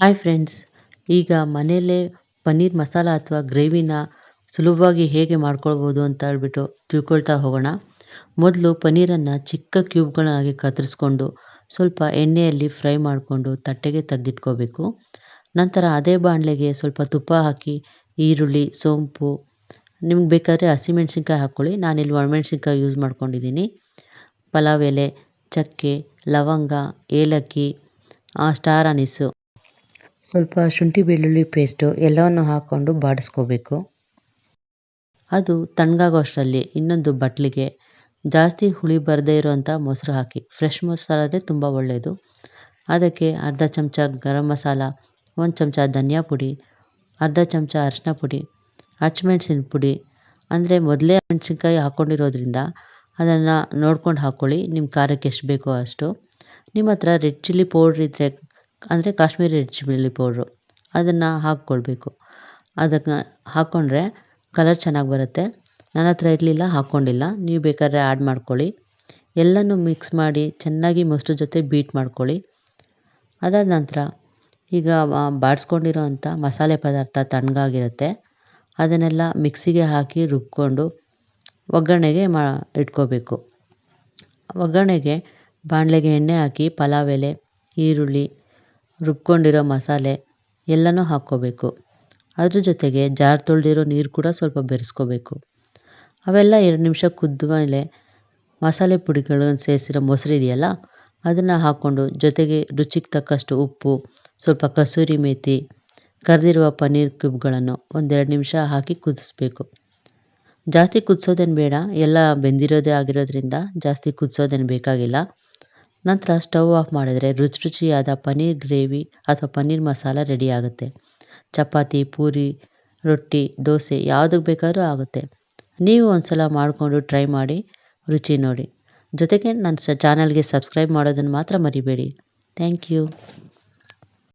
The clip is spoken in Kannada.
ಹಾಯ್ ಫ್ರೆಂಡ್ಸ್ ಈಗ ಮನೆಯಲ್ಲೇ ಪನ್ನೀರ್ ಮಸಾಲ ಅಥವಾ ಗ್ರೇವಿನ ಸುಲಭವಾಗಿ ಹೇಗೆ ಮಾಡ್ಕೊಳ್ಬೋದು ಅಂತ ಹೇಳ್ಬಿಟ್ಟು ತಿಳ್ಕೊಳ್ತಾ ಹೋಗೋಣ. ಮೊದಲು ಪನ್ನೀರನ್ನು ಚಿಕ್ಕ ಕ್ಯೂಬ್ಗಳಾಗಿ ಕತ್ತರಿಸ್ಕೊಂಡು ಸ್ವಲ್ಪ ಎಣ್ಣೆಯಲ್ಲಿ ಫ್ರೈ ಮಾಡಿಕೊಂಡು ತಟ್ಟೆಗೆ ತೆಗೆದಿಟ್ಕೋಬೇಕು. ನಂತರ ಅದೇ ಬಾಣಲೆಗೆ ಸ್ವಲ್ಪ ತುಪ್ಪ ಹಾಕಿ, ಈರುಳ್ಳಿ, ಸೋಂಪು, ನಿಮ್ಗೆ ಬೇಕಾದರೆ ಹಸಿಮೆಣ್ಸಿನ್ಕಾಯಿ ಹಾಕ್ಕೊಳ್ಳಿ. ನಾನಿಲ್ಲಿ ಒಣಮೆಣ್ಸಿನ್ಕಾಯಿ ಯೂಸ್ ಮಾಡ್ಕೊಂಡಿದ್ದೀನಿ. ಪಲಾವ್ ಎಲೆ, ಚಕ್ಕೆ, ಲವಂಗ, ಏಲಕ್ಕಿ ಸ್ಟಾರ್ ಅನೀಸು ಸ್ವಲ್ಪ ಶುಂಠಿ ಬೆಳ್ಳುಳ್ಳಿ ಪೇಸ್ಟು ಎಲ್ಲವನ್ನು ಹಾಕ್ಕೊಂಡು ಬಾಡಿಸ್ಕೋಬೇಕು. ಅದು ತಣ್ಣಗಾಗೋ ಅಷ್ಟರಲ್ಲಿ ಇನ್ನೊಂದು ಬಟ್ಲಿಗೆ ಜಾಸ್ತಿ ಹುಳಿ ಬರದೇ ಇರೋವಂಥ ಮೊಸರು ಹಾಕಿ. ಫ್ರೆಶ್ ಮೊಸರಾದರೆ ತುಂಬ ಒಳ್ಳೆಯದು ಅದಕ್ಕೆ ಅರ್ಧ ಚಮಚ ಗರಂ ಮಸಾಲ, ಒಂದು ಚಮಚ ಧನಿಯಾ ಪುಡಿ, ಅರ್ಧ ಚಮಚ ಅರಿಶಿನ ಪುಡಿ, ಹಚ್ಮೆಣ್ಸಿನ ಪುಡಿ. ಅಂದರೆ ಮೊದಲೇ ಮೆಣಸಿನ್ಕಾಯಿ ಹಾಕ್ಕೊಂಡಿರೋದ್ರಿಂದ ಅದನ್ನು ನೋಡ್ಕೊಂಡು ಹಾಕ್ಕೊಳ್ಳಿ ನಿಮ್ಮ ಖಾರಕ್ಕೆ ಎಷ್ಟು ಬೇಕೋ ಅಷ್ಟು. ನಿಮ್ಮ ಹತ್ರ ರೆಡ್ ಚಿಲ್ಲಿ ಪೌಡ್ರ್ ಇದ್ದರೆ ಅಂದರೆ ಕಾಶ್ಮೀರಿ ರೆಡ್ ಚಿಲ್ಲಿ ಪೌಡ್ರು ಅದನ್ನು ಹಾಕ್ಕೊಳ್ಬೇಕು. ಅದಕ್ಕೆ ಹಾಕ್ಕೊಂಡ್ರೆ ಕಲರ್ ಚೆನ್ನಾಗಿ ಬರುತ್ತೆ. ನನ್ನ ಹತ್ರ ಇರಲಿಲ್ಲ ಹಾಕ್ಕೊಂಡಿಲ್ಲ ನೀವು ಬೇಕಾದ್ರೆ ಆ್ಯಡ್ ಮಾಡ್ಕೊಳ್ಳಿ. ಎಲ್ಲನೂ ಮಿಕ್ಸ್ ಮಾಡಿ ಚೆನ್ನಾಗಿ ಮೊಸರು ಜೊತೆ ಬೀಟ್ ಮಾಡ್ಕೊಳ್ಳಿ. ಅದಾದ ನಂತರ ಈಗ ಬಾಡಿಸ್ಕೊಂಡಿರೋ ಅಂಥ ಮಸಾಲೆ ಪದಾರ್ಥ ತಣ್ಣಗಾಗಿರುತ್ತೆ. ಅದನ್ನೆಲ್ಲ ಮಿಕ್ಸಿಗೆ ಹಾಕಿ ರುಬ್ಕೊಂಡು ಒಗ್ಗರಣೆಗೆ ಮಾ ಇಟ್ಕೋಬೇಕು. ಒಗ್ಗರಣೆಗೆ ಬಾಣಲೆಗೆ ಎಣ್ಣೆ ಹಾಕಿ, ಪಲಾವ್ ಎಲೆ, ಈರುಳ್ಳಿ ರುಬ್ಕೊಂಡಿರೋ ಮಸಾಲೆ ಎಲ್ಲನೂ ಹಾಕ್ಕೋಬೇಕು. ಅದ್ರ ಜೊತೆಗೆ ಜಾರ್ ತೊಳೆದಿರೋ ನೀರು ಕೂಡ ಸ್ವಲ್ಪ ಬೆರೆಸ್ಕೋಬೇಕು. ಅವೆಲ್ಲ ಎರಡು ನಿಮಿಷ ಕುದ್ದ ಮೇಲೆ ಮಸಾಲೆ ಪುಡಿಗಳನ್ನು ಸೇರಿಸಿರೋ ಮೊಸರು ಇದೆಯಲ್ಲ, ಅದನ್ನು ಹಾಕ್ಕೊಂಡು ಜೊತೆಗೆ ರುಚಿಗೆ ತಕ್ಕಷ್ಟು ಉಪ್ಪು, ಸ್ವಲ್ಪ ಕಸೂರಿ ಮೇತಿ, ಕರೆದಿರುವ ಪನ್ನೀರ್ ಕ್ಯೂಬ್ಗಳನ್ನು ಒಂದೆರಡು ನಿಮಿಷ ಹಾಕಿ ಕುದಿಸ್ಬೇಕು. ಜಾಸ್ತಿ ಕುದಿಸೋದೇನು ಬೇಡ, ಎಲ್ಲ ಬೆಂದಿರೋದೇ ಆಗಿರೋದ್ರಿಂದ ಜಾಸ್ತಿ ಕುದಿಸೋದೇನು ಬೇಕಾಗಿಲ್ಲ. ನಂತರ ಸ್ಟವ್ ಆಫ್ ಮಾಡಿದರೆ ರುಚಿ ರುಚಿಯಾದ ಪನ್ನೀರ್ ಗ್ರೇವಿ ಅಥವಾ ಪನ್ನೀರ್ ಮಸಾಲ ರೆಡಿ ಆಗುತ್ತೆ. ಚಪಾತಿ, ಪೂರಿ, ರೊಟ್ಟಿ, ದೋಸೆ ಯಾವುದಕ್ಕೆ ಬೇಕಾದ್ರೂ ಆಗುತ್ತೆ. ನೀವು ಒಂದು ಸಲ ಮಾಡಿಕೊಂಡು ಟ್ರೈ ಮಾಡಿ ರುಚಿ ನೋಡಿ. ಜೊತೆಗೆ ನನ್ನ ಸ ಚಾನಲ್ಗೆ ಸಬ್ಸ್ಕ್ರೈಬ್ ಮಾಡೋದನ್ನು ಮಾತ್ರ ಮರಿಬೇಡಿ. Thank you